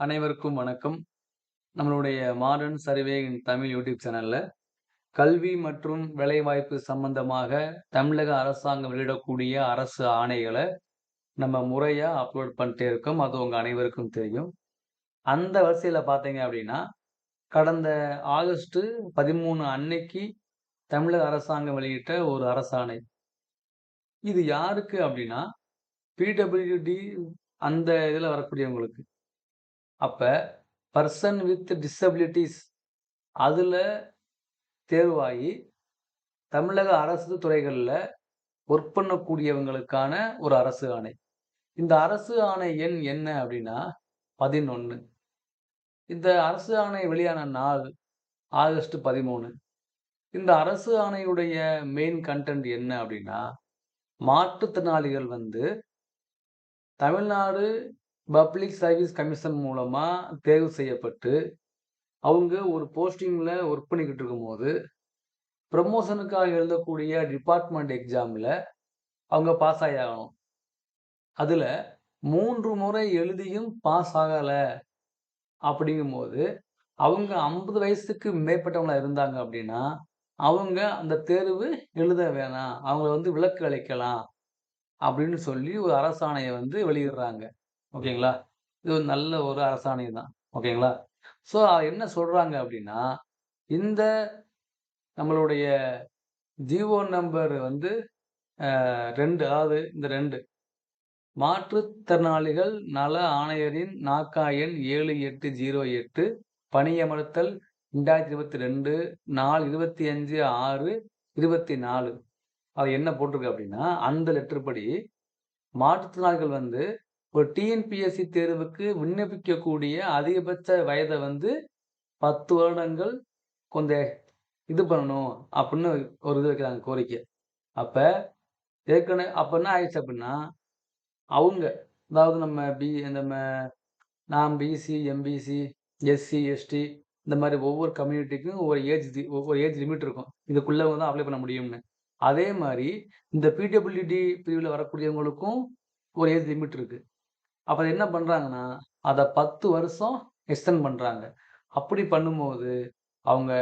அனைவருக்கும் வணக்கம். நம்மளுடைய modern survey in Tamil YouTube சேனல்ல, கல்வி மற்றும் வேலைவாய்ப்பு சம்பந்தமாக தமிழக அரசாங்கம் வெளியிடக்கூடிய அரசு ஆணைகளை நம்ம முறையா அப்லோட் பண்ணிட்டே இருக்கோம். அது உங்க அனைவருக்கும் தெரியும். அந்த வரிசையில பார்த்தீங்க அப்படின்னா, கடந்த ஆகஸ்ட் 13 அன்னைக்கு தமிழக அரசாங்கம் வெளியிட்ட ஒரு அரசாணை. இது யாருக்கு அப்படின்னா, பிடபிள்யூடி அந்த இதில் வரக்கூடியவங்களுக்கு. அப்போ பர்சன் வித் டிசபிலிட்டிஸ் அதில் தேர்வாகி, தமிழக அரசு துறைகளில் ஒர்க் பண்ணக்கூடியவங்களுக்கான ஒரு அரசு ஆணை. இந்த அரசு ஆணை எண் என்ன அப்படின்னா 11. இந்த அரசு ஆணை வெளியான நாள் ஆகஸ்ட் 13. இந்த அரசு ஆணையுடைய மெயின் கன்டென்ட் என்ன அப்படின்னா, மாற்றுத்திறனாளிகள் வந்து தமிழ்நாடு பப்ளிக் சர்வீஸ் கமிஷன் மூலமாக தேர்வு செய்யப்பட்டு, அவங்க ஒரு போஸ்டிங்கில் ஒர்க் பண்ணிக்கிட்டு இருக்கும்போது, ப்ரமோஷனுக்காக எழுதக்கூடிய டிபார்ட்மெண்ட் எக்ஸாமில் அவங்க பாஸ் ஆகி ஆகணும். அதில் மூன்று முறை எழுதியும் பாஸ் ஆகலை அப்படிங்கும்போது, அவங்க 50 வயசுக்கு மேற்பட்டவங்களாக இருந்தாங்க அப்படின்னா, அவங்க அந்த தேர்வு எழுத வேணாம். அவங்கள வந்து விலக்கு அளிக்கலாம். அப்படின்னு சொல்லி ஒரு அரசாணையை வந்து வெளியிடுறாங்க. ஓகேங்களா? இது ஒரு நல்ல ஒரு அரசாணை தான். ஓகேங்களா? ஸோ என்ன சொல்கிறாங்க அப்படின்னா, இந்த நம்மளுடைய ஜிஓ நம்பர் வந்து ரெண்டு அதாவது இந்த ரெண்டு மாற்றுத்திறனாளிகள் நல ஆணையரின் நாக்கா எண் 7808 பணியமர்த்தல் ரெண்டாயிரத்தி இருபத்தி ரெண்டு நாலு இருபத்தி அஞ்சு ஆறு இருபத்தி நாலு அது என்ன போட்டிருக்கு அப்படின்னா, அந்த லெட்டர் படி மாற்றுத்திறனாளிகள் வந்து ஒரு டிஎன்பிஎஸ்சி தேர்வுக்கு விண்ணப்பிக்கக்கூடிய அதிகபட்ச வயதை வந்து 10 வருடங்கள் கொஞ்சம் இது பண்ணணும் அப்படின்னு ஒரு இது வைக்கிறாங்க கோரிக்கை. அப்போ ஏற்கனவே அப்போ என்ன ஆயிடுச்சு அப்படின்னா, அவங்க அதாவது நம்ம பி நம்ம நாம் பிசி, எம்பிசி, எஸ்சி, எஸ்டி இந்த மாதிரி ஒவ்வொரு கம்யூனிட்டிக்கும் ஒவ்வொரு ஏஜ் ஒவ்வொரு ஏஜ் லிமிட் இருக்கும். இதுக்குள்ளவங்க தான் அப்ளை பண்ண முடியும்னு. அதே மாதிரி இந்த பிடபிள்யூடி பிரிவில் வரக்கூடியவங்களுக்கும் ஒரு ஏஜ் லிமிட் இருக்குது அப்போ என்ன பண்ணுறாங்கன்னா அதை பத்து வருஷம் எக்ஸ்டெண்ட் பண்ணுறாங்க அப்படி பண்ணும்போது, அவங்க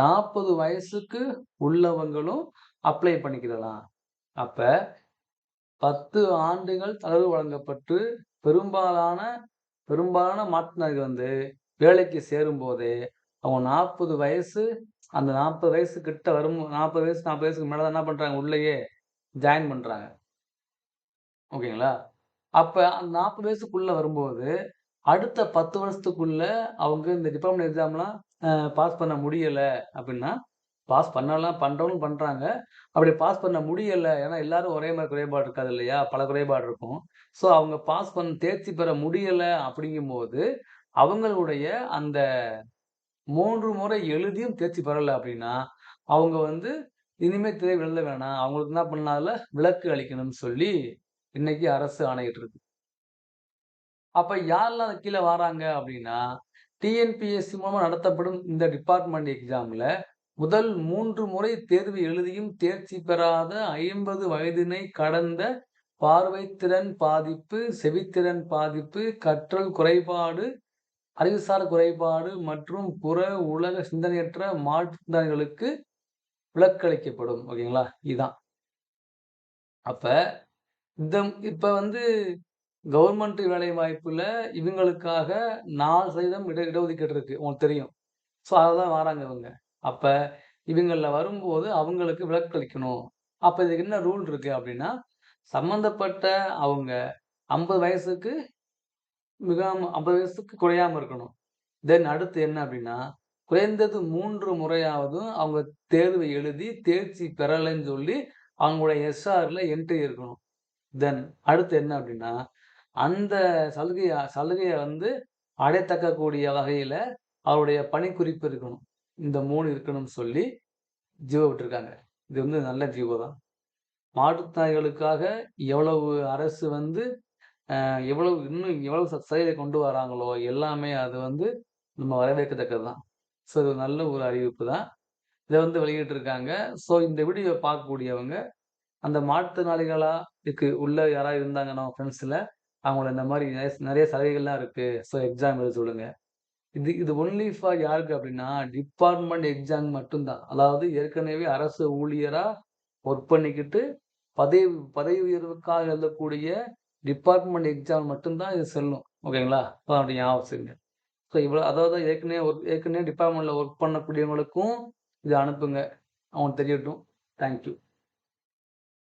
40 வயசுக்கு உள்ளவங்களும் அப்ளை பண்ணிக்கிடலாம். அப்போ பத்து ஆண்டுகள் தளர்வு வழங்கப்பட்டு, பெரும்பாலான பெரும்பாலான மாற்றுத்திறனாளிகள் வந்து வேலைக்கு சேரும்போதே, அவங்க 40 வயசு அந்த 40 வயசு கிட்ட வரும் 40 வயசு 40 வயசுக்கு மேலே தான் என்ன பண்ணுறாங்க உள்ளேயே ஜாயின் பண்ணுறாங்க ஓகேங்களா? அப்போ அந்த நாற்பது வயசுக்குள்ளே வரும்போது, அடுத்த 10 வருஷத்துக்குள்ள அவங்க இந்த டிபார்ட்மெண்ட் எக்ஸாம்லாம் பாஸ் பண்ண முடியலை அப்படின்னா, பாஸ் பண்ணலாம் பண்ணுறவங்களும் பண்ணுறாங்க அப்படி பாஸ் பண்ண முடியல ஏன்னா எல்லாரும் ஒரே மாதிரி குறைபாடு இருக்காது இல்லையா? பல குறைபாடு இருக்கும். ஸோ அவங்க பாஸ் பண்ண தேர்ச்சி பெற முடியலை அப்படிங்கும்போது, அவங்களுடைய அந்த மூன்று முறை எழுதியும் தேர்ச்சி பெறலை அப்படின்னா, அவங்க வந்து இனிமேல் தேர்வு எழுத வேணாம். அவங்களுக்கு என்ன பண்ணலாம்ல விலக்கு அளிக்கணும்னு சொல்லி இன்னைக்கு அரசு ஆணையிட்டிருக்கு. அப்ப யாரெல்லாம் கீழே கீழ அப்படின்னா, டிஎன்பிஎஸ்சி மூலமா நடத்தப்படும் இந்த டிபார்ட்மெண்ட் எக்ஸாம்ல முதல் மூன்று முறை தேர்வு எழுதியும் தேர்ச்சி பெறாத 50 வயதினை கடந்த பார்வைத்திறன் பாதிப்பு, செவித்திறன் பாதிப்பு, கற்றல் குறைபாடு, அறிவுசார் குறைபாடு மற்றும் புற உலக சிந்தனையற்ற மாற்றுத்திறனாளிகளுக்கு விலக்களிக்கப்படும். ஓகேங்களா? இதுதான் அப்ப இந்த இப்ப வந்து கவர்மெண்ட் வேலைவாய்ப்புல இவங்களுக்காக நாலு சதவீதம் இட இடஒதுக்கீடு இருக்கு. உங்களுக்கு தெரியும். ஸோ அததான் வராங்க இவங்க. அப்ப இவங்களில் வரும்போது அவங்களுக்கு விலக்கு அளிக்கணும். அப்போ இதுக்கு என்ன ரூல் இருக்கு அப்படின்னா, சம்மந்தப்பட்ட அவங்க 50 வயசுக்கு மிகாம 50 வயசுக்கு குறையாம இருக்கணும். தென் அடுத்து என்ன அப்படின்னா, குறைந்தது மூன்று முறையாவதும் அவங்க தேர்வை எழுதி தேர்ச்சி பெறலைன்னு சொல்லி அவங்களுடைய எஸ்ஆர்ல என்ட்ரி இருக்கணும். தென் அடுத்து என்ன அப்படின்னா, அந்த சலுகையை சலுகையை வந்து அடையத்தக்கக்கூடிய வகையில் அவருடைய பணிக்குறிப்பு இருக்கணும். இந்த மூணு இருக்கணும்னு சொல்லி ஜியோ விட்டுருக்காங்க. இது வந்து நல்ல ஜீவோ தான். மாற்றுத்தாய்களுக்காக எவ்வளவு அரசு வந்து எவ்வளவு இன்னும் எவ்வளவு சலுகை கொண்டு வராங்களோ எல்லாமே அது வந்து நம்ம வரவேற்கத்தக்கது தான். ஸோ இது நல்ல ஒரு அறிவிப்பு தான். இதை வந்து வெளியிட்டிருக்காங்க. ஸோ இந்த வீடியோ பார்க்கக்கூடியவங்க, அந்த மாற்றுத்திறனாளிகளா உள்ள யாராவது இருந்தாங்க நம்ம ஃப்ரெண்ட்ஸில் அவங்கள இந்த மாதிரி நிறைய நிறைய சலுகைகள்லாம் இருக்குது ஸோ எக்ஸாம் எழுத சொல்லுங்க. இது இது ஒன்லி ஃபார் யாருக்கு அப்படின்னா டிபார்ட்மெண்ட் எக்ஸாம் மட்டும்தான் அதாவது ஏற்கனவே அரசு ஊழியராக ஒர்க் பண்ணிக்கிட்டு, பதவி பதவி உயர்வுக்காக எழுதக்கூடிய டிபார்ட்மெண்ட் எக்ஸாம் மட்டும்தான் இது செல்லும். ஓகேங்களா? ஸோ அப்படி ஞாபகம் ஸோ இவ்வளோ அதாவது ஏற்கனவே ஒர்க் ஏற்கனவே டிபார்ட்மெண்ட்டில் ஒர்க் பண்ணக்கூடியவங்களுக்கும் இதை அனுப்புங்க. அவங்களுக்கு தெரியட்டும். Thank you.